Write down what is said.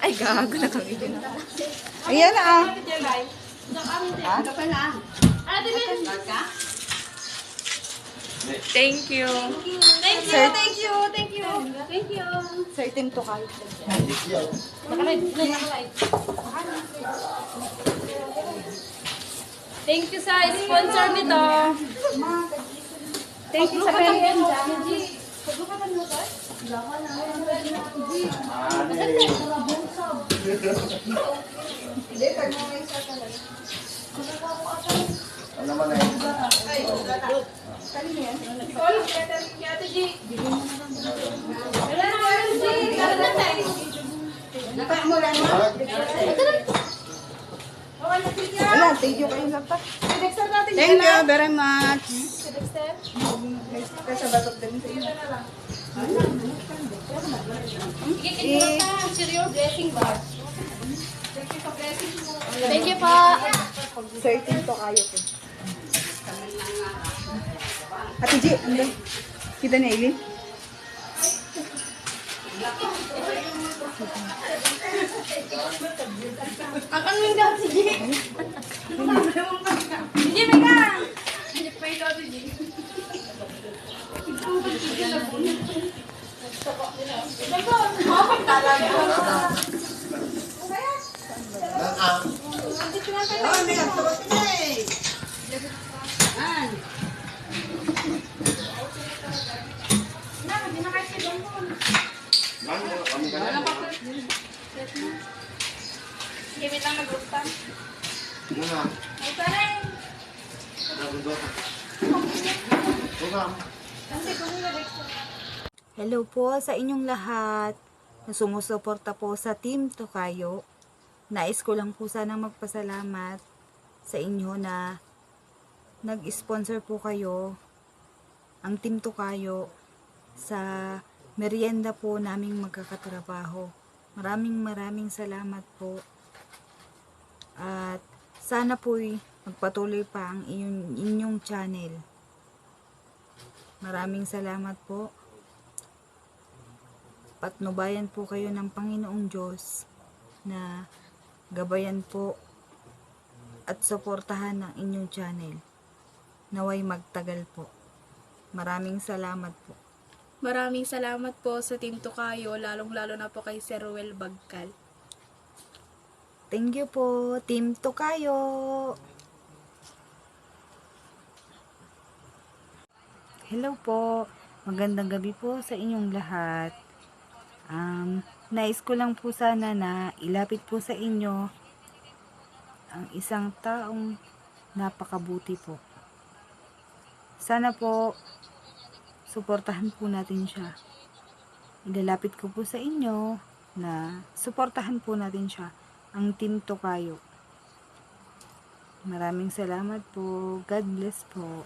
Ay, gago na kami. Ayan na ah. Thank you. Thank you, Sir- thank you, thank you. Thank you. Certain to kayo. Thank you sa sponsor nito. Thank you sa kanya. Ayan, thank you kayo laptop. Thank you very much. Kaya sa batok din sa inyo. Eh, your blessing bar. Thank you po. Certain to kayo po. Ate G, ano? Kita ni Aileen? Akan mo daw si G. Hindi, mega. Hindi pa ikaw si G. Gamit lang nag-ustan. Hello po sa inyong lahat na sumusuporta po sa Team Tokayo. Nais ko lang po sana magpasalamat sa inyo na nag-sponsor po kayo ang Team Tokayo sa merienda po naming magkakatrabaho. Maraming maraming salamat po. At sana po'y magpatuloy pa ang inyong, inyong channel. Maraming salamat po patnubayan po kayo ng Panginoong Diyos na gabayan po at suportahan ng inyong channel. Naway magtagal po. Maraming salamat po. Maraming salamat po sa Team Tukayo, lalong-lalo na po kay Sir Ruel Bagkal. Thank you po, Team Tokayo! Hello po, magandang gabi po sa inyong lahat. Um, nais ko lang po sana na ilapit po sa inyo ang isang taong napakabuti po. Sana po, suportahan po natin siya. Ilalapit ko po sa inyo na suportahan po natin siya, ang Team Tokayo. Maraming salamat po. God bless po.